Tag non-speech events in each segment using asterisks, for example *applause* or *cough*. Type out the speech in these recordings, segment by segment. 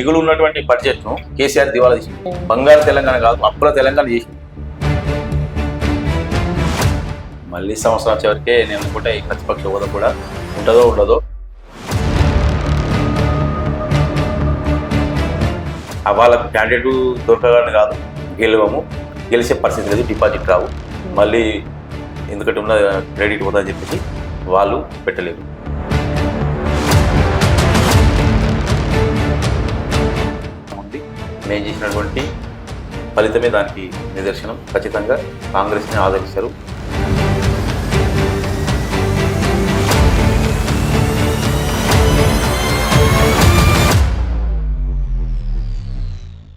మిగులు ఉన్నటువంటి బడ్జెట్ను కేసీఆర్ దివాలా చేసింది బంగారు తెలంగాణ కాదు అప్పుల తెలంగాణ చేసింది మళ్ళీ సంవత్సరం వచ్చే వరకే నేను అనుకుంటే ఈ ప్రతిపక్ష హోదా కూడా ఉంటుందో ఉండదో. ఆ వాళ్ళకు క్యాండిడేట్ దొరకగానే కాదు గెలవము. గెలిచే పరిస్థితి లేదు డిపాజిట్ రావు. మళ్ళీ ఎందుకంటే ఉన్న క్రెడిట్ ఉందని చెప్పేసి వాళ్ళు పెట్టలేరు. మేము చేసినటువంటి ఫలితమే దానికి నిదర్శనం. ఖచ్చితంగా కాంగ్రెస్ని ఆదరిస్తారు.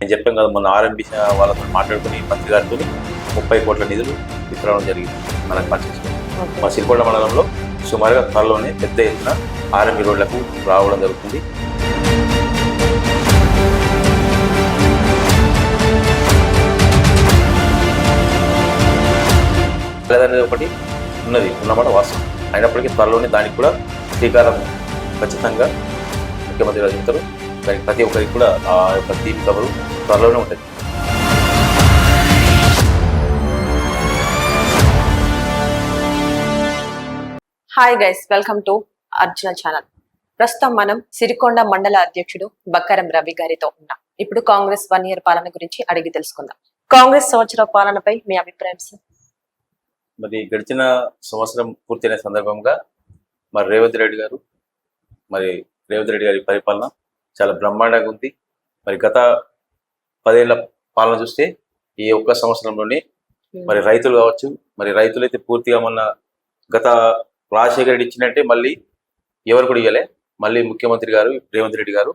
నేను చెప్పాను కదా మొన్న ఆర్ఎంబి వాళ్ళతో మాట్లాడుకుని మంత్రి గారితో ముప్పై కోట్ల నిధులు వితరణ జరిగింది. మనకు పనిచేస్తుంది మా సిరికొండ మండలంలో సుమారుగా త్వరలోనే పెద్ద ఎత్తున ఆర్ఎంబి రోడ్లకు రావడం జరుగుతుంది. లేదనేది ఒకటి ఉన్నది ఉన్నమాట వాస్తవం. అయినప్పటికీ త్వరలోనే దానికి కూడా శ్రీకారం ఖచ్చితంగా ముఖ్యమంత్రి గారు చెప్తారు. దానికి ప్రతి ఒక్కరికి కూడా ఆ యొక్క థీమ్ కబరు త్వరలోనే ఉంటుంది. Hi guys welcome to Arjuna channel ప్రస్తుతం మనం సిరికొండ మండల అధ్యక్షుడు బక్కరం రవి గారితో ఉన్నాం. ఇప్పుడు కాంగ్రెస్ వన్ ఇయర్ పాలన గురించి అడిగి తెలుసుకుందాం. కాంగ్రెస్ సంవత్సర పాలనపై మీ అభిప్రాయం సార్? మరి గడిచిన సంవత్సరం పూర్తయిన సందర్భంగా మరి రేవంత్ రెడ్డి గారు మరి రేవంత్ రెడ్డి గారి పరిపాలన చాలా బ్రహ్మాండంగా ఉంది. మరి గత పదేళ్ళ పాలన చూస్తే ఈ ఒక్క సంవత్సరంలోనే మరి రైతులు కావచ్చు మరి రైతులైతే పూర్తిగా మొన్న గత రాజశేఖర రెడ్డి ఇచ్చినట్టే మళ్ళీ ఎవరు కూడా ఇవ్వలే మళ్ళీ ముఖ్యమంత్రి గారు రేవంత్ రెడ్డి గారు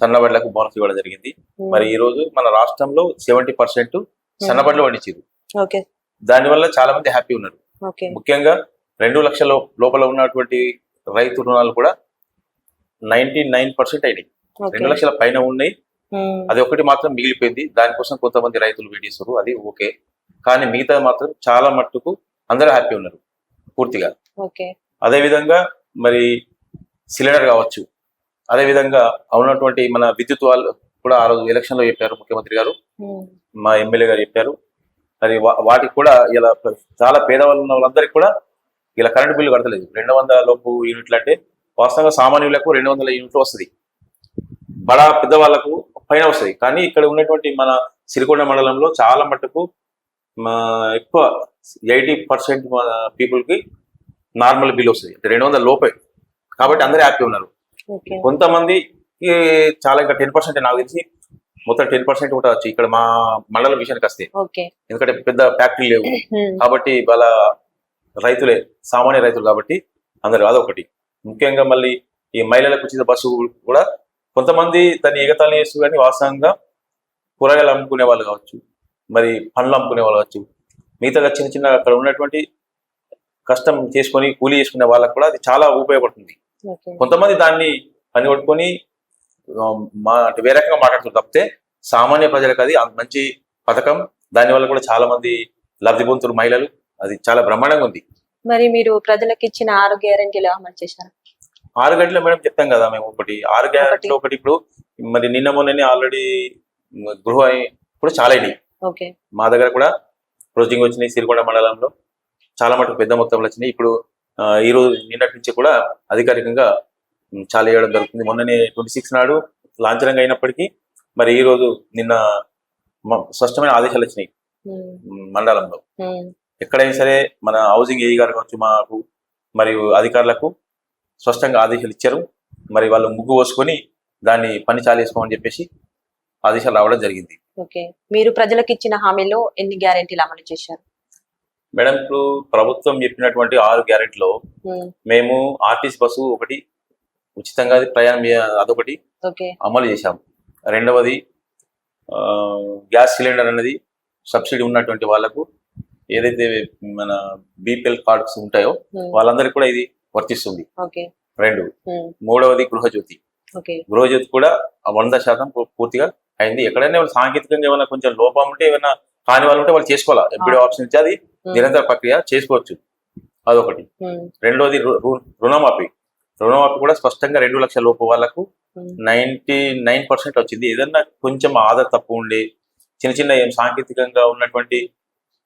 సన్నబడ్లకు బోనస్ ఇవ్వడం జరిగింది. మరి ఈ రోజు మన రాష్ట్రంలో సెవెంటీ పర్సెంట్ సన్నబడ్లు పండించారు ఓకే. దానివల్ల చాలా మంది హ్యాపీ ఉన్నారు. ముఖ్యంగా రెండు లక్షల లోపల ఉన్నటువంటి రైతు రుణాలు కూడా నైన్టీ నైన్ పర్సెంట్ అయినాయి. రెండు లక్షల పైన ఉన్నాయి. అది ఒకటి మాత్రం మిగిలిపోయింది. దానికోసం కొంతమంది రైతులు వీడిస్తారు అది ఓకే. కానీ మిగతా మాత్రం చాలా మట్టుకు అందరూ హ్యాపీ ఉన్నారు. పూర్తిగా. అదే విధంగా మరి సిలిండర్ కావచ్చు. అదే విధంగా ఉన్నటువంటి మన విద్యుత్ వాళ్ళు కూడా ఆ రోజు ఎలక్షన్లో చెప్పారు ముఖ్యమంత్రి గారు. మా ఎమ్మెల్యే గారు చెప్పారు. వా- వాటికి కూడా ఇలా చాలా పేదవాళ్ళు ఉన్న వాళ్ళందరికీ కూడా ఇలా కరెంట్ బిల్లు కడతలేదు. రెండు వందల లోపు యూనిట్లు అంటే వాస్తవంగా సామాన్యులకు రెండు వందల యూనిట్లు వస్తుంది. బడా పెద్దవాళ్ళకు పైన వస్తుంది. కానీ ఇక్కడ ఉన్నటువంటి మన సిరికొండ మండలంలో చాలా మట్టుకు ఎక్కువ ఎయిటీ పర్సెంట్ పీపుల్కి నార్మల్ బిల్ వస్తుంది. అంటే రెండు వందల లోపే. కాబట్టి అందరూ హ్యాపీ ఉన్నారు. కొంతమంది చాలా ఇంకా టెన్ పర్సెంట్ నాకు తెలిసి మొత్తం టెన్ పర్సెంట్ కూడా వచ్చి ఇక్కడ మా మండలం విషయానికి వస్తే. ఎందుకంటే పెద్ద ఫ్యాక్టరీ లేవు. కాబట్టి వాళ్ళ రైతులే సామాన్య రైతులు కాబట్టి అందరు అదొకటి. ముఖ్యంగా మళ్ళీ ఈ మహిళలకు ఉచిత బస్సు కూడా కొంతమంది దాన్ని ఎగతాళి చేస్తూ కానీ వాస్తవంగా కూరగాయలు అమ్ముకునే వాళ్ళు కావచ్చు మరి పండ్లు అమ్ముకునే వాళ్ళు కావచ్చు మిగతాగా చిన్న చిన్న అక్కడ ఉన్నటువంటి కష్టం చేసుకొని కూలీ చేసుకునే వాళ్ళకు కూడా అది చాలా ఉపయోగపడుతుంది. కొంతమంది దాన్ని పని కొట్టుకొని మా అంటే వేరే రకంగా మాట్లాడుతారు తప్పితే సామాన్య ప్రజలకు అది అంత మంచి పథకం. దానివల్ల కూడా చాలా మంది లబ్ధి పొందుతున్న మహిళలు. అది చాలా బ్రహ్మాండంగా ఉంది. మరి మీరు ప్రజలకు ఇచ్చిన ఆరు గ్యారంటీలు అమలు చేశారు? ఆరు గంటల మేడం చెప్తాం కదా మేము ఒకటి. ఆరు గంటల ఒకటి. ఇప్పుడు మరి నిన్న మొన్ననే ఆల్రెడీ గృహ కూడా చాలా అయినాయి. ఓకే. మా దగ్గర కూడా రోజుంగ్ వచ్చినాయి సిరికొండ మండలంలో. చాలా మటుకు పెద్ద మొత్తంలో వచ్చినాయి. ఇప్పుడు ఈ రోజు నిన్నటి నుంచి కూడా అధికారికంగా చాలా వేయడం జరుగుతుంది. మొన్ననే ట్వంటీ సిక్స్ నాడు లాంఛనంగా అయినప్పటికీ మరి ఈ రోజు నిన్న స్పష్టమైన ఆదేశాలు వచ్చినాయి. మండలంలో. ఎక్కడైనా సరే మన హౌసింగ్ ఏఈ గారు కావచ్చు మాకు మరియు అధికారులకు స్పష్టంగా ఆదేశాలు ఇచ్చారు. మరి వాళ్ళు ముగ్గు పోసుకొని దాన్ని పని చాలేసుకోమని చెప్పేసి ఆదేశాలు రావడం జరిగింది. ఓకే. మీరు ప్రజలకు ఇచ్చిన హామీలో ఎన్ని గ్యారంటీలు అమలు చేశారు? మేడం ఇప్పుడు ప్రభుత్వం చెప్పినటువంటి ఆరు గ్యారెంటీలో మేము ఆర్టీసీ బస్సు ఒకటి ఉచితంగా అది ప్రయాణం అదొకటి అమలు చేశాం. రెండవది ఆ, గ్యాస్ సిలిండర్ అనేది సబ్సిడీ ఉన్నటువంటి వాళ్ళకు ఏదైతే మన బీపీఎల్ కార్డ్స్ ఉంటాయో ఉమ్, వాళ్ళందరికీ కూడా ఇది వర్తిస్తుంది. రెండు. ఉమ్, మూడవది గృహజ్యోతి. గృహజ్యోతి కూడా వంద శాతం పూర్తిగా అయింది. ఎక్కడైనా ఏమైనా సాంకేతికంగా ఏమైనా కొంచెం లోపం ఉంటే ఏమైనా కాని వాళ్ళు ఉంటే వాళ్ళు చేసుకోవాలా? ఎంపీడీ ఆప్షన్ ఇచ్చి అది ఉమ్, నిరంతర ప్రక్రియ చేసుకోవచ్చు. అదొకటి. ఉమ్, రెండోది రు- రు- రుణమాఫీ. రుణమాఫీ కూడా స్పష్టంగా రెండు లక్షల లోపు వాళ్ళకు ఉమ్, నైన్టీ నైన్ పర్సెంట్ వచ్చింది. ఏదన్నా కొంచెం ఆధార్ తప్పు ఉండి చిన్న చిన్న ఏం సాంకేతికంగా ఉన్నటువంటి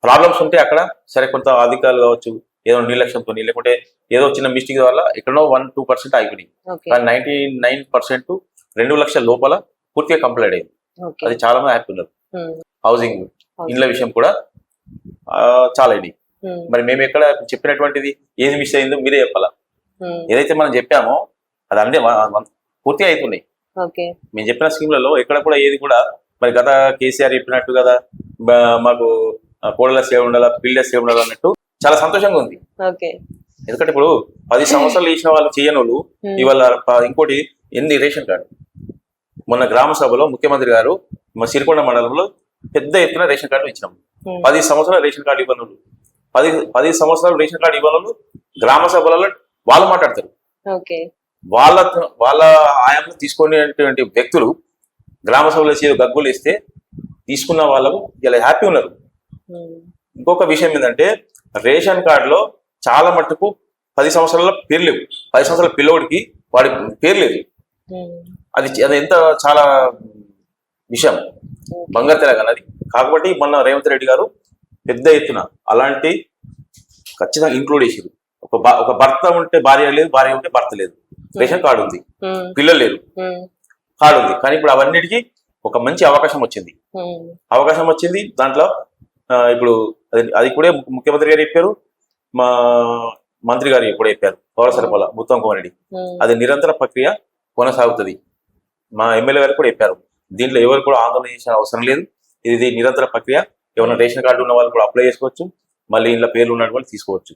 ప్రాబ్లమ్స్ ఉంటే అక్కడ సరే కొంత అధికారులు కావచ్చు ఏదో నిర్లక్ష్యంతో లేకుంటే ఏదో చిన్న మిస్టేక్ వల్ల ఎక్కడో వన్ టూ పర్సెంట్ ఆగిపోయింది కానీ నైన్టీ నైన్ పర్సెంట్ రెండు లక్షల లోపల పూర్తిగా కంప్లీట్ అయింది అది చాలా మంది హ్యాపీ ఉన్నారు. హౌసింగ్ ఇండ్ల విషయం కూడా చాలా అయింది ఉమ్, మరి మేము ఎక్కడ చెప్పినటువంటిది ఏది మిస్ అయిందో మీరే చెప్పాలా? ఏదైతే మనం చెప్పామో అది అన్నీ పూర్తిగా అవుతున్నాయి మేము చెప్పిన స్కీమ్లలో ఎక్కడ కూడా ఏది కూడా మరి గత కేసీఆర్ చెప్పినట్టు కదా మాకు కోడల సేవ ఉండాలా పిల్ల సేవ ఉండాలి అన్నట్టు చాలా సంతోషంగా ఉంది. ఎందుకంటే ఇప్పుడు పది సంవత్సరాలు ఇచ్చిన వాళ్ళు చేయని వాళ్ళు ఇవాళ ఇంకోటి ఎన్ని రేషన్ కార్డు? మొన్న గ్రామ సభలో ముఖ్యమంత్రి గారు మా సిరికొండ మండలంలో పెద్ద ఎత్తున రేషన్ కార్డు ఇచ్చినాం. ఉమ్, పది సంవత్సరాలు రేషన్ కార్డు ఇవ్వను పది పది సంవత్సరాలు రేషన్ కార్డు ఇవ్వను గ్రామ సభలలో వాళ్ళు మాట్లాడతారు. వాళ్ళ వాళ్ళ ఆయాంలో తీసుకునేటువంటి వ్యక్తులు గ్రామ సభలో చేసి గగ్గులు ఇస్తే తీసుకున్న వాళ్ళకు ఇలా హ్యాపీ ఉన్నారు. ఇంకొక విషయం ఏంటంటే రేషన్ కార్డులో చాలా మట్టుకు పది సంవత్సరాల పేరు లేవు. పది సంవత్సరాల పిల్లోడికి వాడి పేరు లేదు. అది అది ఎంత చాలా విషయం. బంగారు తెలంగాణ అది. కాబట్టి మొన్న రేవంత్ రెడ్డి గారు పెద్ద ఎత్తున అలాంటి ఖచ్చితంగా ఇంక్లూడ్ చేసారు ఒక భర్త ఉంటే భార్య లేదు భార్య ఉంటే భర్త లేదు. రేషన్ కార్డు ఉంది పిల్లలు లేరు. కార్డు ఉంది కానీ ఇప్పుడు అవన్నిటికీ ఒక మంచి అవకాశం వచ్చింది. అవకాశం వచ్చింది. దాంట్లో ఇప్పుడు అది కూడా ముఖ్యమంత్రి గారు చెప్పారు. మా మంత్రి గారు కూడా చెప్పారు. పౌర సరఫరా ఉత్తమ్ కుమార్ రెడ్డి. అది నిరంతర ప్రక్రియ కొనసాగుతుంది. మా ఎమ్మెల్యే గారు కూడా చెప్పారు. దీంట్లో ఎవరు కూడా ఆందోళన చేసిన అవసరం లేదు. ఇది నిరంతర ప్రక్రియ. ఏమైనా రేషన్ కార్డు ఉన్న వాళ్ళు కూడా అప్లై చేసుకోవచ్చు. మళ్ళీ ఇంట్లో పేర్లు ఉన్న వాళ్ళు తీసుకోవచ్చు.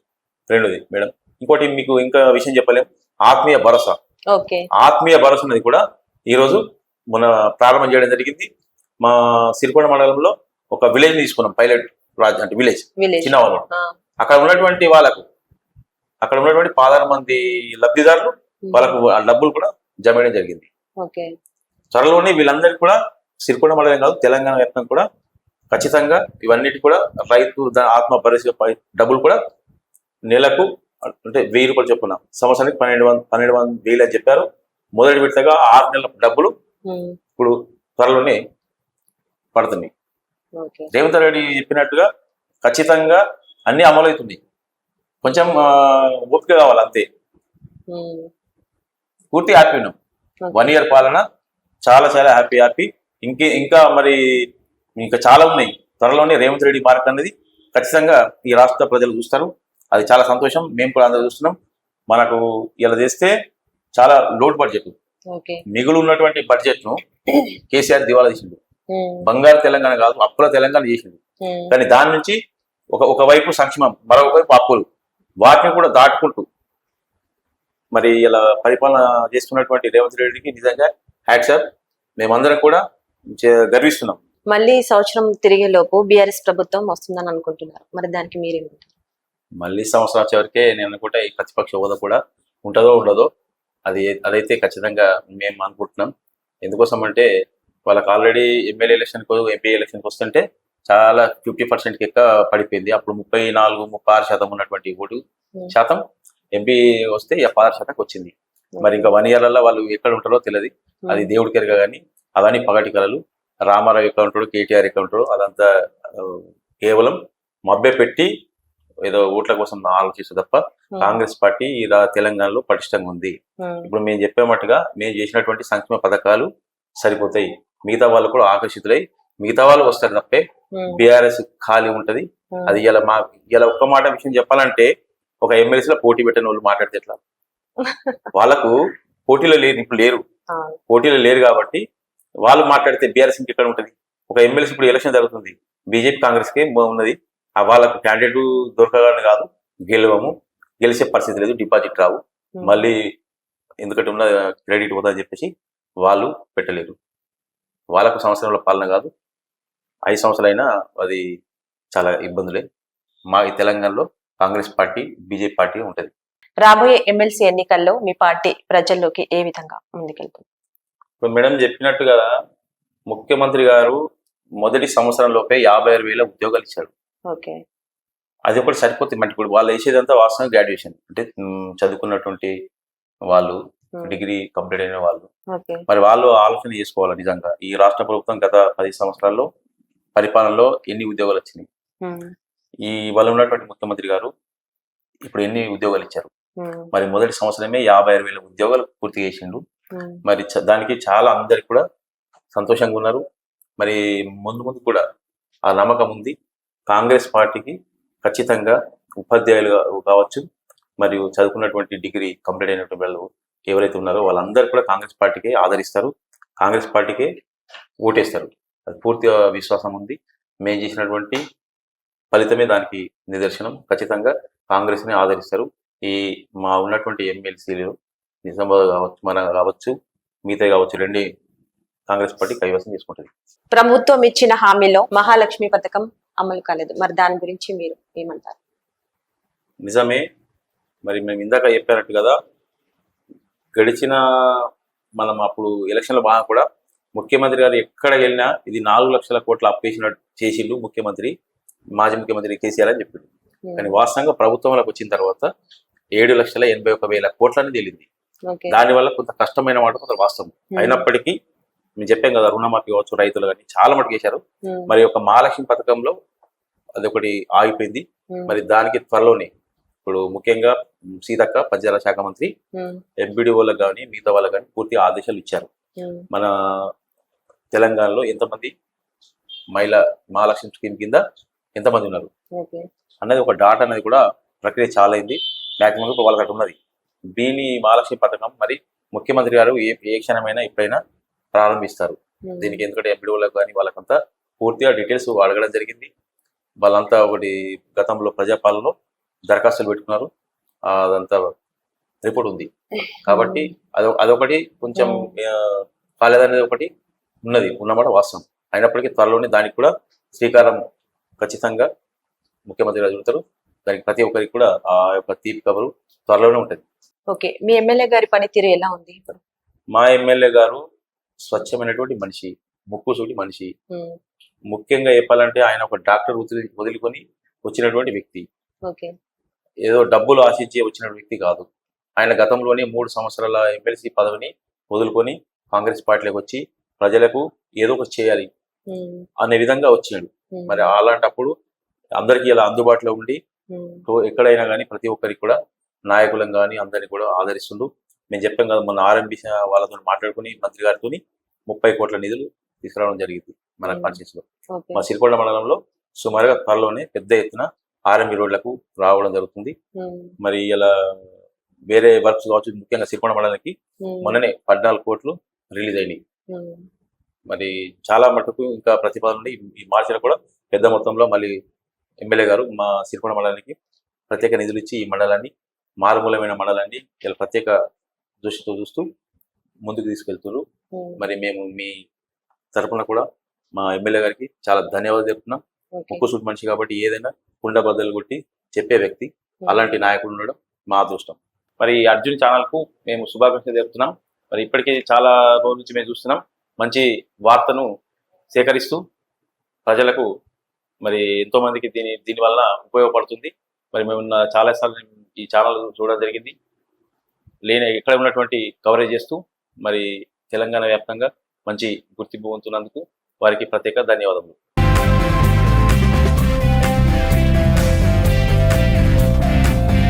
రెండోది మేడం. ఇంకోటి మీకు ఇంకా విషయం చెప్పలేం. ఆత్మీయ భరోసా. ఆత్మీయ భరోసా అనేది కూడా ఈరోజు మన ప్రారంభం చేయడం జరిగింది. మా సిరికొండ మండలంలో ఒక విలేజ్ తీసుకున్నాం పైలట్ రాజ్ అంటే విలేజ్ చిన్న వాళ్ళు అక్కడ ఉన్నటువంటి వాళ్ళకు అక్కడ ఉన్నటువంటి పదహారు మంది లబ్ధిదారులు వాళ్ళకు ఆ డబ్బులు కూడా జమ చేయడం జరిగింది. ఓకే. త్వరలోనే వీళ్ళందరికీ కూడా సిరికొండ మండలం కాదు తెలంగాణ వ్యాప్తం కూడా ఖచ్చితంగా ఇవన్నిటి కూడా రైతు ఆత్మ భరోసా పై- డబ్బులు కూడా నెలకు అంటే వెయ్యి రూపాయలు చొప్పున. సంవత్సరానికి పన్నెండు వంద పన్నెండు వంద వేలు అని చెప్పారు. మొదటి విడతగా ఆరు నెలల డబ్బులు ఉమ్, ఇప్పుడు త్వరలోనే పడుతుంది ఓకే. రేవంత్ రెడ్డి చెప్పినట్టుగా ఖచ్చితంగా అన్ని అమలు అవుతుంది కొంచెం ఓపిక కావాలి అంతే. ఉమ్, పూర్తి హ్యాపీ ఉన్నాం. వన్ ఇయర్ పాలన చాలా చాలా హ్యాపీ హ్యాపీ. ఇంకే ఇంకా మరి ఇంకా చాలా ఉన్నాయి. త్వరలోనే రేవంత్ రెడ్డి మార్క్ అనేది ఖచ్చితంగా ఈ రాష్ట్ర ప్రజలు చూస్తారు. అది చాలా సంతోషం. మేము కూడా అందరూ చూస్తున్నాం. మనకు ఇలా చేస్తే చాలా లోడ్ బడ్జెట్ మిగులు ఉన్నటువంటి బడ్జెట్ను *clears throat* కేసీఆర్ దివాలా తీసిండు బంగారు తెలంగాణ కాదు అప్పుల తెలంగాణ చేసిండు. కానీ దాని నుంచి ఒక ఒకవైపు సంక్షేమం మరొక వైపు అప్పులు. వాటిని కూడా దాటుకుంటూ మరి ఇలా పరిపాలన చేస్తున్నటువంటి రేవంత్ రెడ్డికి నిజంగా హ్యాట్సాప్ మేమందరం కూడా గర్విస్తున్నాం. మళ్ళీ సంవత్సరం తిరిగే లోపు బీఆర్ఎస్ ప్రభుత్వం వస్తుందని అనుకుంటున్నారు. మరి దానికి మీరేమంటారు? మళ్ళీ సంవత్సరం వచ్చే వరకే నేను అనుకుంటా ఈ ప్రతిపక్ష హోదా కూడా ఉంటుందో ఉండదో అది అదైతే ఖచ్చితంగా మేము అనుకుంటున్నాం. ఎందుకోసం అంటే వాళ్ళకి ఆల్రెడీ ఎమ్మెల్యే ఎలక్షన్కి ఎంపీ ఎలక్షన్కి వస్తుంటే చాలా ఫిఫ్టీ పర్సెంట్కి ఎక్కువ పడిపోయింది. అప్పుడు ముప్పై నాలుగు ముప్పై ఆరు శాతం ఉన్నటువంటి ఓటు Hmm. శాతం ఎంపీ వస్తే పదహారు శాతంకి వచ్చింది. మరి ఇంకా వన్ ఇయర్లలో వాళ్ళు ఎక్కడ ఉంటారో తెలియదు. అది దేవుడికి ఎరగా కానీ అవన్నీ పగటి కళలు రామారావు ఎక్కడ ఉంటాడు కేటీఆర్ ఎక్కడ ఉంటాడు అదంతా కేవలం మభ్య పెట్టి ఏదో ఓట్ల కోసం ఆలోచిస్తుంది తప్ప ఉమ్, కాంగ్రెస్ పార్టీ రా- తెలంగాణలో పటిష్టంగా ఉంది. ఉమ్, ఇప్పుడు మేము చెప్పేమట్టుగా మేము చేసినటువంటి సంక్షేమ పథకాలు సరిపోతాయి. మిగతా వాళ్ళు కూడా ఆకర్షితులై మిగతా వాళ్ళు వస్తారు తప్పే. ఉమ్, బీఆర్ఎస్ ఖాళీ ఉంటది. అది ఇలా మా ఇలా ఒక్క మాట విషయం చెప్పాలంటే ఒక ఎమ్మెల్సీ లో పోటీ పెట్టిన వాళ్ళు మాట్లాడితే ఎట్లా? *laughs* వాళ్ళకు పోటీలో లేరు ఇప్పుడు లేరు. పోటీలో లేరు కాబట్టి వాళ్ళు మాట్లాడితే బీఆర్ఎస్ ఇంక ఎక్కడ ఉంటుంది? ఒక ఎమ్మెల్సీ ఇప్పుడు ఎలక్షన్ జరుగుతుంది. బీజేపీ కాంగ్రెస్కి ఉన్నది. వాళ్ళకు క్యాండిడేట్ దొరకగానే కాదు గెలవము. గెలిచే పరిస్థితి లేదు డిపాజిట్ రావు. ఉమ్, మళ్ళీ ఎందుకంటే ఉన్న క్రెడిట్ పోతుందని చెప్పేసి వాళ్ళు పెట్టలేరు. వాళ్ళకు సంవత్సరంలో పాలన కాదు. ఐదు సంవత్సరాలైనా అది చాలా ఇబ్బందులే. మా తెలంగాణలో కాంగ్రెస్ పార్టీ బీజేపీ పార్టీ ఉంటది. రాబోయే ఎమ్మెల్సీ ఎన్నికల్లో మీ పార్టీ ప్రజల్లోకి ఏ విధంగా ముందుకెళ్తుంది? ఇప్పుడు మేడం చెప్పినట్టుగా ముఖ్యమంత్రి గారు మొదటి సంవత్సరం లోపే యాభై ఆరు వేల ఉద్యోగాలు ఇచ్చారు. ఓకే. అది ఒకటి సరిపోతుంది. మరి ఇప్పుడు వాళ్ళు వేసేదంతా వాస్తవం గ్రాడ్యుయేషన్ అంటే చదువుకున్నటువంటి వాళ్ళు డిగ్రీ కంప్లీట్ అయిన వాళ్ళు. మరి వాళ్ళు ఆలోచన చేసుకోవాలి నిజంగా. ఈ రాష్ట్ర ప్రభుత్వం గత పది సంవత్సరాల్లో పరిపాలనలో ఎన్ని ఉద్యోగాలు వచ్చినాయి? ఈ వాళ్ళు ఉన్నటువంటి ముఖ్యమంత్రి గారు ఇప్పుడు ఎన్ని ఉద్యోగాలు ఇచ్చారు? మరి మొదటి సంవత్సరమే యాభై ఆరు వేల ఉద్యోగాలు పూర్తి చేసిండు. మరి దానికి చాలా అందరికి కూడా సంతోషంగా ఉన్నారు. మరి ముందు ముందు కూడా ఆ నమ్మకం ఉంది. కాంగ్రెస్ పార్టీకి ఖచ్చితంగా ఉపాధ్యాయులు కావచ్చు మరియు చదువుకున్నటువంటి డిగ్రీ కంప్లీట్ అయినటువంటి వాళ్ళు ఎవరైతే ఉన్నారో వాళ్ళందరూ కూడా కాంగ్రెస్ పార్టీకే ఆదరిస్తారు. కాంగ్రెస్ పార్టీకే ఓటేస్తారు. అది పూర్తిగా విశ్వాసం ఉంది. మేము చేసినటువంటి ఫలితమే దానికి నిదర్శనం. ఖచ్చితంగా కాంగ్రెస్ని ఆదరిస్తారు. ఈ మా ఉన్నటువంటి ఎమ్మెల్సీలు నిజామాబాద్ కావచ్చు మన కావచ్చు మిగతా కావచ్చు రెండు కాంగ్రెస్ పార్టీ కైవసం చేసుకుంటుంది. ప్రభుత్వం ఇచ్చిన హామీలో మహాలక్ష్మి పథకం అమలు కాలేదు. మరి దాని గురించి మీరు ఏమంటారు? నిజమే. మరి మేము ఇందాక చెప్పినట్టు కదా గడిచిన మనం అప్పుడు ఎలక్షన్ల బాగా కూడా ముఖ్యమంత్రి గారు ఎక్కడ వెళ్ళినా ఇది నాలుగు లక్షల కోట్ల అప్పేసినట్టు చేసిండు ముఖ్యమంత్రి మాజీ ముఖ్యమంత్రి కేసీఆర్ అని చెప్పిండు. కానీ వాస్తవంగా ప్రభుత్వంలోకి వచ్చిన తర్వాత ఏడు లక్షల ఎనభై ఒక వేల కోట్లని తేలింది. దానివల్ల కొంత కష్టమైన మాట కొంత వాస్తవం. అయినప్పటికీ మేము చెప్పాం కదా రుణమాఫీ కావచ్చు రైతులు కానీ చాలా మటుకు చేశారు. మరి ఒక మహాలక్ష్మి పథకంలో అది ఒకటి ఆగిపోయింది మరి దానికి త్వరలోనే ఇప్పుడు ముఖ్యంగా సీతక్క పంచాయతీరాజ్ శాఖ మంత్రి ఎంపీడీ వాళ్ళకి కానీ మిగతా వాళ్ళకి కానీ పూర్తి ఆదేశాలు ఇచ్చారు. మన తెలంగాణలో ఎంతమంది మహిళా మహాలక్ష్మి స్కీమ్ కింద ఎంతమంది ఉన్నారు? ఓకే. అన్నది ఒక డాట్ అనేది కూడా ప్రక్రియ చాలా అయింది. మాక్సిమం ఇప్పుడు వాళ్ళకి అటు ఉన్నది. దీని మహాలక్ష్మి పథకం మరి ముఖ్యమంత్రి గారు ఏ ఏ క్షణమైనా ఎప్పుడైనా ప్రారంభిస్తారు. దీనికి ఎందుకంటే ఎంపీడీఓలకు కానీ వాళ్ళకంతా పూర్తిగా డీటెయిల్స్ అడగడం జరిగింది. వాళ్ళంతా ఒకటి గతంలో ప్రజాపాలనలో దరఖాస్తులు పెట్టుకున్నారు. అదంతా రిపోర్ట్ ఉంది. కాబట్టి అదొ అదొకటి కొంచెం ఆ, కాలేదనేది ఒకటి ఉన్నది ఉన్నమాట వాస్తవం. అయినప్పటికీ త్వరలోనే దానికి కూడా శ్రీకారం ఖచ్చితంగా ముఖ్యమంత్రి గారు చూడతారు. దానికి ప్రతి ఒక్కరికి కూడా ఆ యొక్క తీపి కబరు త్వరలోనే ఉంటుంది. ఓకే. మీ ఎమ్మెల్యే గారి పనితీరు ఎలా ఉంది ఇప్పుడు? మా ఎమ్మెల్యే గారు స్వచ్ఛమైనటువంటి మనిషి ముక్కుసూటి మనిషి. ముఖ్యంగా చెప్పాలంటే ఆయన ఒక డాక్టర్ వదిలి వదిలికొని వచ్చినటువంటి వ్యక్తి. ఏదో డబ్బులు ఆశించి వచ్చిన వ్యక్తి కాదు. ఆయన గతంలోనే మూడు సంవత్సరాల ఎమ్మెల్సీ పదవిని వదులుకొని కాంగ్రెస్ పార్టీలోకి వచ్చి ప్రజలకు ఏదో ఒకటి చేయాలి అనే విధంగా వచ్చాడు ఉమ్, మరి అలాంటప్పుడు అందరికీ ఇలా అందుబాటులో ఉండి ఎక్కడైనా కానీ ప్రతి ఒక్కరికి కూడా నాయకులను కానీ అందరినీ కూడా ఆదరిస్తుండు. మేము చెప్పాం కదా మొన్న ఆర్ఎంబి వాళ్ళతో మాట్లాడుకుని మంత్రి గారితో ముప్పై కోట్ల నిధులు తీసుకురావడం జరిగింది మన Hmm. కాన్షియస్లో ఓకే. మా సిరికొండ మండలంలో సుమారుగా త్వరలోనే పెద్ద ఎత్తున ఆర్ఎంబి రోడ్లకు రావడం జరుగుతుంది. ఉమ్, మరి ఇలా వేరే వర్క్స్ కావచ్చు ముఖ్యంగా సిరికొండ మండలానికి ఉమ్, మొన్ననే పద్నాలుగు కోట్లు రిలీజ్ అయినాయి. మరి చాలా మటుకు ఇంకా ప్రతిపాదన ఈ మార్చిలో కూడా పెద్ద మొత్తంలో మళ్ళీ ఎమ్మెల్యే గారు మా సిరికొండ మండలానికి ప్రత్యేక నిధులు ఇచ్చి ఈ మండలాన్ని మారుమూలమైన మండలాన్ని ఇలా ప్రత్యేక దృష్టితో చూస్తూ ముందుకు తీసుకెళ్తున్నారు మరి మేము మీ తరపున కూడా మా ఎమ్మెల్యే గారికి చాలా ధన్యవాదాలు చెప్తున్నాం ఓకే. ముక్కు సూటి మనిషి కాబట్టి ఏదైనా కుండ బద్దలు కొట్టి చెప్పే వ్యక్తి అలాంటి నాయకుడు ఉండడం మా అదృష్టం. మరి ఈ అర్జున్ ఛానల్కు మేము శుభాకాంక్షలు చెప్తున్నాం మరి ఇప్పటికే చాలా రోజుల నుంచి మేము చూస్తున్నాం. మంచి వార్తను సేకరిస్తూ ప్రజలకు మరి ఎంతో మందికి దీని దీని వలన ఉపయోగపడుతుంది. మరి మేము నా- చాలాసార్లు ఈ ఛానల్ చూడడం జరిగింది. లేని ఇక్కడ ఉన్నటువంటి కవరేజ్ చేస్తూ మరి తెలంగాణ వ్యాప్తంగా మంచి గుర్తింపు పొందుతున్నందుకు వారికి ప్రత్యేక ధన్యవాదములు.